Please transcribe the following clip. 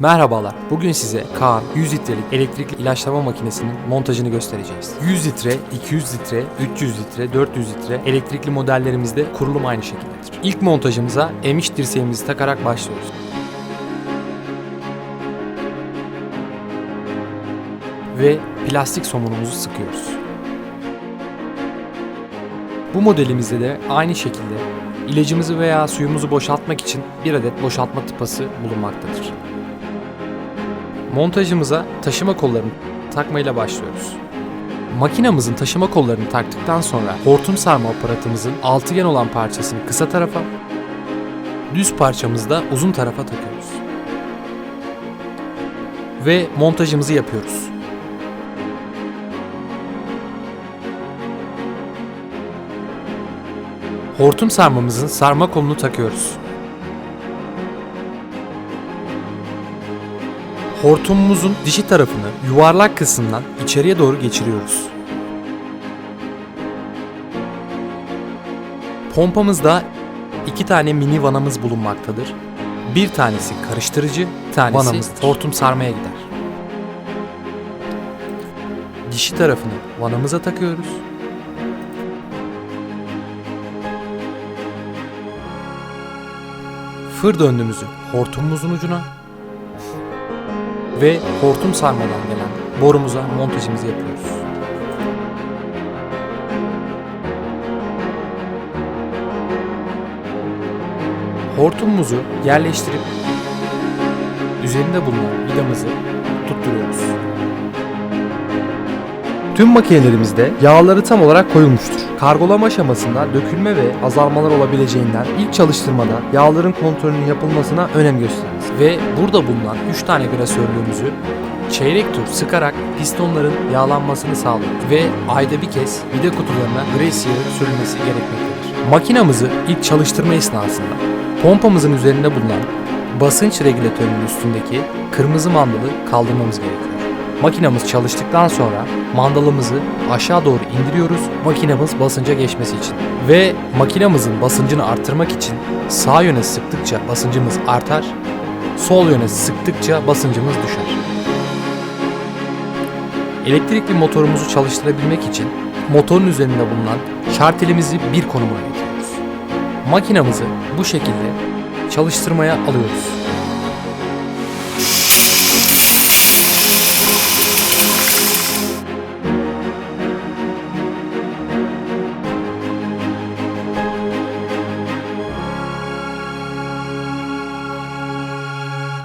Merhabalar. Bugün size Kaan 100 litrelik elektrikli ilaçlama makinesinin montajını göstereceğiz. 100 litre, 200 litre, 300 litre, 400 litre elektrikli modellerimizde kurulum aynı şekildedir. İlk montajımıza emiş dirseğimizi takarak başlıyoruz. Ve plastik somunumuzu sıkıyoruz. Bu modelimizde de aynı şekilde ilacımızı veya suyumuzu boşaltmak için bir adet boşaltma tıpası bulunmaktadır. Montajımıza taşıma kollarını takmayla başlıyoruz. Makinamızın taşıma kollarını taktıktan sonra hortum sarma aparatımızın altıgen olan parçasını kısa tarafa, düz parçamızı da uzun tarafa takıyoruz. Ve montajımızı yapıyoruz. Hortum sarmamızın sarma kolunu takıyoruz. Hortumumuzun dişi tarafını yuvarlak kısımdan içeriye doğru geçiriyoruz. Pompamızda iki tane mini vanamız bulunmaktadır. Bir tanesi karıştırıcı, bir tanesi Vanamızdır. hortum sarmaya gider. Dişi tarafını vanamıza takıyoruz. Fır döndüğümüzü hortumumuzun ucuna ve hortum sarmadan gelen borumuza montajımızı yapıyoruz. Hortumumuzu yerleştirip üzerinde bulunan vidamızı tutturuyoruz. Tüm makinelerimizde yağları tam olarak koyulmuştur. Kargolama aşamasında dökülme ve azalmalar olabileceğinden İlk çalıştırmada yağların kontrolünün yapılmasına önem gösteririz. ve burada bulunan 3 tane gratörlüğümüzü çeyrek tur sıkarak pistonların yağlanmasını sağlıyoruz ve ayda bir kez vida kutularına yağı sürülmesi gerekmektedir. Makinamızı ilk çalıştırma esnasında pompamızın üzerinde bulunan basınç regülatörünün üstündeki kırmızı mandalı kaldırmamız gerekiyor. Makinamız çalıştıktan sonra mandalımızı aşağı doğru indiriyoruz makinamız basınca geçmesi için. Ve makinamızın basıncını arttırmak için sağ yöne sıktıkça basıncımız artar, sol yöne sıktıkça basıncımız düşer. Elektrikli motorumuzu çalıştırabilmek için motorun üzerinde bulunan şartelimizi bir konumuna getiriyoruz. Makinamızı bu şekilde çalıştırmaya alıyoruz.